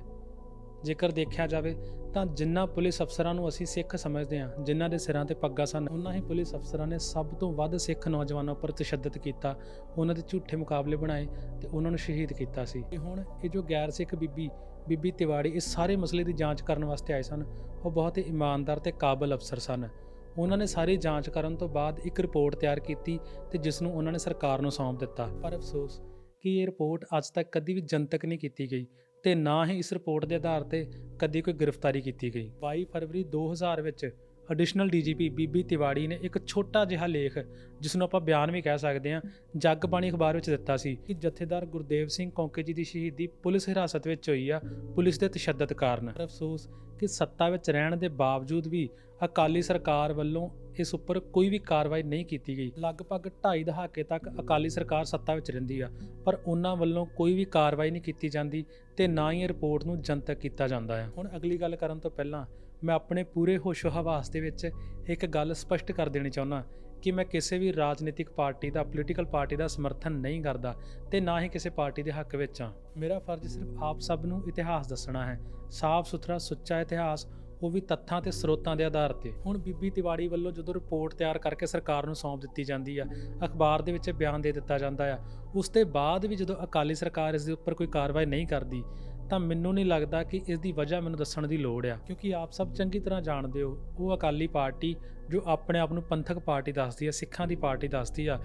ਜੇਕਰ ਦੇਖਿਆ ਜਾਵੇ ਤਾਂ ਜਿੰਨਾ ਪੁਲਿਸ ਅਫਸਰਾਂ ਨੂੰ ਅਸੀਂ ਸਿੱਖ ਸਮਝਦੇ ਹਾਂ ਜਿਨ੍ਹਾਂ ਦੇ ਸਿਰਾਂ ਤੇ ਪੱਗਾਂ ਸਨ ਉਹਨਾਂ ਹੀ ਪੁਲਿਸ ਅਫਸਰਾਂ ਨੇ ਸਭ ਤੋਂ ਵੱਧ ਸਿੱਖ ਨੌਜਵਾਨਾਂ ਉੱਪਰ ਤਸ਼ੱਦਦ ਕੀਤਾ, ਉਹਨਾਂ ਦੇ ਝੂਠੇ ਮੁਕਾਬਲੇ ਬਣਾਏ ਤੇ ਉਹਨਾਂ ਨੂੰ ਸ਼ਹੀਦ ਕੀਤਾ ਸੀ। ਤੇ ਹੁਣ ਇਹ ਜੋ ਗੈਰ ਸਿੱਖ ਬੀਬੀ ਬੀਬੀ ਤਿਵਾੜੀ ਇਸ ਸਾਰੇ ਮਸਲੇ ਦੀ ਜਾਂਚ ਕਰਨ ਵਾਸਤੇ ਆਏ ਸਨ, ਉਹ ਬਹੁਤ ਹੀ ਇਮਾਨਦਾਰ ਤੇ ਕਾਬਲ ਅਫਸਰ ਸਨ। ਉਹਨਾਂ ਨੇ ਸਾਰੀ ਜਾਂਚ ਕਰਨ ਤੋਂ ਬਾਅਦ ਇੱਕ ਰਿਪੋਰਟ ਤਿਆਰ ਕੀਤੀ ਤੇ ਜਿਸ ਨੂੰ ਉਹਨਾਂ ਨੇ ਸਰਕਾਰ ਨੂੰ ਸੌਂਪ ਦਿੱਤਾ। ਪਰ ਅਫਸੋਸ ਕਿ ਇਹ ਰਿਪੋਰਟ ਅੱਜ ਤੱਕ ਕਦੀ ਵੀ ਜਨਤਕ ਨਹੀਂ ਕੀਤੀ ਗਈ। ਤੇ ਨਾ ਹੀ ਇਸ ਰਿਪੋਰਟ ਦੇ ਆਧਾਰ ਤੇ ਕਦੀ ਕੋਈ ਗ੍ਰਿਫਤਾਰੀ ਕੀਤੀ ਗਈ। 22 ਫਰਵਰੀ 2000 ਵਿੱਚ ਐਡੀਸ਼ਨਲ ਡੀਜੀਪੀ ਬੀਬੀ ਤਿਵਾੜੀ ਨੇ ਇੱਕ ਛੋਟਾ ਜਿਹਾ ਲੇਖ ਜਿਸ ਨੂੰ ਆਪਾਂ ਬਿਆਨ ਵੀ ਕਹਿ ਸਕਦੇ ਹਾਂ ਜੱਗ ਬਾਣੀ ਅਖਬਾਰ ਵਿੱਚ ਦਿੱਤਾ ਸੀ ਕਿ ਜਥੇਦਾਰ ਗੁਰਦੇਵ ਸਿੰਘ ਕੌਂਕੇ ਜੀ ਦੀ ਸ਼ਹੀਦੀ ਪੁਲਿਸ ਹਿਰਾਸਤ ਵਿੱਚ ਹੋਈ ਆ, ਪੁਲਿਸ ਦੇ ਤਸ਼ੱਦਦ ਕਾਰਨ। ਅਫਸੋਸ ਕਿ ਸੱਤਾ ਵਿੱਚ ਰਹਿਣ ਦੇ ਬਾਵਜੂਦ ਵੀ ਅਕਾਲੀ ਸਰਕਾਰ ਵੱਲੋਂ ਇਸ ਉੱਪਰ ਕੋਈ ਵੀ ਕਾਰਵਾਈ ਨਹੀਂ ਕੀਤੀ ਗਈ। ਲਗਭਗ 2.5 ਦਹਾਕੇ ਤੱਕ ਅਕਾਲੀ ਸਰਕਾਰ ਸੱਤਾ ਵਿੱਚ ਰਹਿੰਦੀ ਆ, ਪਰ ਉਹਨਾਂ ਵੱਲੋਂ ਕੋਈ ਵੀ ਕਾਰਵਾਈ ਨਹੀਂ ਕੀਤੀ ਜਾਂਦੀ ਤੇ ਨਾ ਹੀ ਇਹ ਰਿਪੋਰਟ ਨੂੰ ਜਨਤਕ ਕੀਤਾ ਜਾਂਦਾ ਹੈ ਹੁਣ ਅਗਲੀ ਗੱਲ ਕਰਨ ਤੋਂ ਪਹਿਲਾਂ ਮੈਂ ਆਪਣੇ ਪੂਰੇ ਹੋਸ਼ੋ ਹਵਾਸ ਦੇ ਵਿੱਚ ਇੱਕ ਗੱਲ ਸਪਸ਼ਟ ਕਰ ਦੇਣੀ ਚਾਹੁੰਦਾ ਕਿ ਮੈਂ ਕਿਸੇ ਵੀ ਰਾਜਨੀਤਿਕ ਪਾਰਟੀ ਦਾ ਪੋਲੀਟੀਕਲ ਪਾਰਟੀ ਦਾ ਸਮਰਥਨ ਨਹੀਂ ਕਰਦਾ ਤੇ ਨਾ ਹੀ ਕਿਸੇ ਪਾਰਟੀ ਦੇ ਹੱਕ ਵਿੱਚ ਹਾਂ। ਮੇਰਾ ਫਰਜ਼ ਸਿਰਫ ਆਪ ਸਭ ਨੂੰ ਇਤਿਹਾਸ ਦੱਸਣਾ ਹੈ। ਸਾਫ਼ ਸੁਥਰਾ, ਸੁੱਚਾ ਇਤਿਹਾਸ, ਉਹ ਵੀ ਤੱਥਾਂ ਤੇ ਸਰੋਤਾਂ ਦੇ ਆਧਾਰ ਤੇ। ਹੁਣ ਬੀਬੀ ਤਿਵਾੜੀ ਵੱਲੋਂ ਜਦੋਂ ਰਿਪੋਰਟ ਤਿਆਰ ਕਰਕੇ ਸਰਕਾਰ ਨੂੰ ਸੌਂਪ ਦਿੱਤੀ ਜਾਂਦੀ ਆ, ਅਖਬਾਰ ਦੇ ਵਿੱਚ ਬਿਆਨ ਦੇ ਦਿੱਤਾ ਜਾਂਦਾ ਆ, ਉਸ ਤੋਂ ਬਾਅਦ ਵੀ ਜਦੋਂ ਅਕਾਲੀ ਸਰਕਾਰ ਇਸ ਦੇ ਉੱਪਰ ਕੋਈ ਕਾਰਵਾਈ ਨਹੀਂ ਕਰਦੀ ਤਾਂ ਮੈਨੂੰ ਨਹੀਂ ਲੱਗਦਾ ਕਿ ਇਸ ਦੀ ਵਜ੍ਹਾ ਮੈਨੂੰ ਦੱਸਣ ਦੀ ਲੋੜ ਆ। ਕਿਉਂਕਿ ਆਪ ਸਭ ਚੰਗੀ ਤਰ੍ਹਾਂ ਜਾਣਦੇ ਹੋ। ਉਹ ਅਕਾਲੀ ਪਾਰਟੀ ਜੋ ਆਪਣੇ ਆਪ ਨੂੰ ਪੰਥਕ ਪਾਰਟੀ ਦੱਸਦੀ ਆ, ਸਿੱਖਾਂ ਦੀ ਪਾਰਟੀ ਦੱਸਦੀ ਆ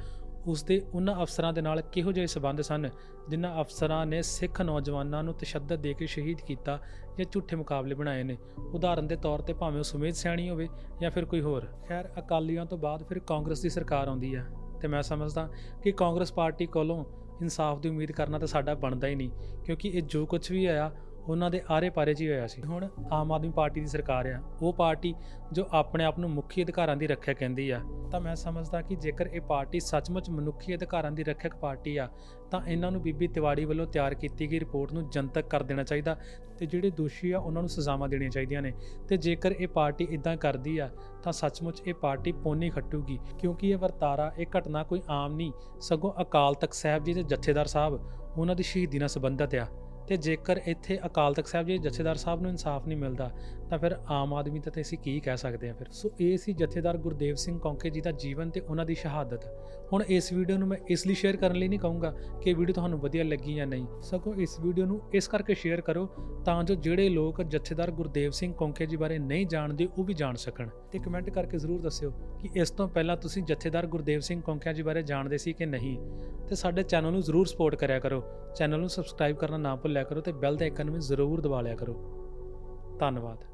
ਉਸ ਦੇ ਉਹਨਾਂ ਅਫਸਰਾਂ ਦੇ ਨਾਲ ਕਿਹੋ ਜਿਹੇ ਸਬੰਧ ਸਨ ਜਿਨ੍ਹਾਂ ਅਫਸਰਾਂ ਨੇ ਸਿੱਖ ਨੌਜਵਾਨਾਂ ਨੂੰ ਤਸ਼ੱਦਦ ਦੇ ਕੇ ਸ਼ਹੀਦ ਕੀਤਾ ਜਾਂ ਝੂਠੇ ਮੁਕਾਬਲੇ ਬਣਾਏ ਨੇ? ਉਦਾਹਰਨ ਦੇ ਤੌਰ ਤੇ ਭਾਵੇਂ ਉਹ ਸੁਮੇਧ ਸੈਣੀ ਹੋਵੇ ਜਾਂ ਫਿਰ ਕੋਈ ਹੋਰ। ਖੈਰ, ਅਕਾਲੀਆਂ ਤੋਂ ਬਾਅਦ ਫਿਰ ਕਾਂਗਰਸ ਦੀ ਸਰਕਾਰ ਆਉਂਦੀ ਆ। ਤੇ ਮੈਂ ਸਮਝਦਾ ਕਿ ਕਾਂਗਰਸ ਪਾਰਟੀ ਕੋਲੋਂ ਇਨਸਾਫ ਦੀ ਉਮੀਦ ਕਰਨਾ ਤਾਂ ਸਾਡਾ ਬਣਦਾ ਹੀ ਨਹੀਂ, ਕਿਉਂਕਿ ਇਹ ਜੋ ਕੁਝ ਵੀ ਆਇਆ ਉਹਨਾਂ ਦੇ ਆਰੇ ਪਾਰੇ 'ਚ ਹੀ ਹੋਇਆ ਸੀ। ਹੁਣ ਆਮ ਆਦਮੀ ਪਾਰਟੀ ਦੀ ਸਰਕਾਰ ਆ। ਉਹ ਪਾਰਟੀ ਜੋ ਆਪਣੇ ਆਪ ਨੂੰ ਮੁੱਖੀ ਅਧਿਕਾਰਾਂ ਦੀ ਰੱਖਿਆ ਕਹਿੰਦੀ ਆ। ਤਾਂ ਮੈਂ ਸਮਝਦਾ ਕਿ ਜੇਕਰ ਇਹ ਪਾਰਟੀ ਸੱਚਮੁੱਚ ਮਨੁੱਖੀ ਅਧਿਕਾਰਾਂ ਦੀ ਰੱਖਿਅਕ ਪਾਰਟੀ ਆ, ਤਾਂ ਇਹਨਾਂ ਨੂੰ ਬੀਬੀ ਤਿਵਾੜੀ ਵੱਲੋਂ ਤਿਆਰ ਕੀਤੀ ਗਈ ਰਿਪੋਰਟ ਨੂੰ ਜਨਤਕ ਕਰ ਦੇਣਾ ਚਾਹੀਦਾ ਤੇ ਜਿਹੜੇ ਦੋਸ਼ੀ ਆ, ਉਹਨਾਂ ਨੂੰ ਸਜ਼ਾਵਾਂ ਦੇਣੀਆਂ ਚਾਹੀਦੀਆਂ ਨੇ। ਤੇ ਜੇਕਰ ਇਹ ਪਾਰਟੀ ਇਦਾਂ ਕਰਦੀ ਆ, ਤਾਂ ਸੱਚਮੁੱਚ ਇਹ ਪਾਰਟੀ ਪੋਨੀ ਖੱਟੂਗੀ। ਕਿਉਂਕਿ ਇਹ ਵਰਤਾਰਾ, ਇਹ ਘਟਨਾ ਕੋਈ ਆਮ ਨਹੀਂ, ਸਗੋਂ ਅਕਾਲ ਤਖਤ ਸਾਹਿਬ ਜੀ ਦੇ ਜਥੇਦਾਰ ਸਾਹਿਬ, ਉਹਨਾਂ ਦੀ ਸ਼ਹੀਦੀ ਨਾਲ ਸੰਬੰਧਿਤ ਆ। ਤੇ ਜੇਕਰ ਇੱਥੇ ਅਕਾਲ ਤਖਤ ਸਾਹਿਬ ਜੀ ਜਥੇਦਾਰ ਸਾਹਿਬ ਨੂੰ ਇਨਸਾਫ ਨਹੀਂ ਮਿਲਦਾ ਤਾਂ ਫਿਰ ਆਮ ਆਦਮੀ ਤਾਂ ਅਸੀਂ ਕੀ ਕਹਿ ਸਕਦੇ ਹਾਂ ਫਿਰ? ਸੋ ਇਹ ਸੀ ਜਥੇਦਾਰ ਗੁਰਦੇਵ ਸਿੰਘ ਕੌਂਕੇ ਜੀ ਦਾ ਜੀਵਨ ਤੇ ਉਹਨਾਂ ਦੀ ਸ਼ਹਾਦਤ। ਹੁਣ ਇਸ ਵੀਡੀਓ ਨੂੰ ਮੈਂ ਇਸ ਲਈ ਸ਼ੇਅਰ ਕਰਨ ਲਈ ਨਹੀਂ ਕਹੂੰਗਾ ਕਿ ਵੀਡੀਓ ਤੁਹਾਨੂੰ ਵਧੀਆ ਲੱਗੀ ਜਾਂ ਨਹੀਂ। ਸਗੋਂ ਇਸ ਵੀਡੀਓ ਨੂੰ ਇਸ ਕਰਕੇ ਸ਼ੇਅਰ ਕਰੋ ਤਾਂ ਜੋ ਜਿਹੜੇ ਲੋਕ ਜਥੇਦਾਰ ਗੁਰਦੇਵ ਸਿੰਘ ਕੌਂਕੇ ਜੀ ਬਾਰੇ ਨਹੀਂ ਜਾਣਦੇ, ਉਹ ਵੀ ਜਾਣ ਸਕਣ। ਤੇ ਕਮੈਂਟ ਕਰਕੇ ਜ਼ਰੂਰ ਦੱਸਿਓ ਕਿ ਇਸ ਤੋਂ ਪਹਿਲਾਂ ਤੁਸੀਂ ਜਥੇਦਾਰ ਗੁਰਦੇਵ ਸਿੰਘ ਕੌਂਕਿਆ ਜੀ ਬਾਰੇ ਜਾਣਦੇ ਸੀ ਕਿ ਨਹੀਂ। ਤੇ ਸਾਡੇ ਚੈਨਲ ਨੂੰ ਜ਼ਰੂਰ ਸਪੋਰਟ ਕਰਿਆ ਕਰੋ। ਚੈਨਲ ਨੂੰ ਸਬਸਕ੍ਰਾਈਬ ਕਰਨਾ ਨਾ ਭੁੱਲਿਆ ਕਰੋ ਤੇ ਬੈਲ ਦਾ ਆਈਕਨ ਵੀ ਜ਼ਰੂਰ ਦਬਾ ਲਿਆ ਕਰੋ। ਧੰਨਵਾਦ।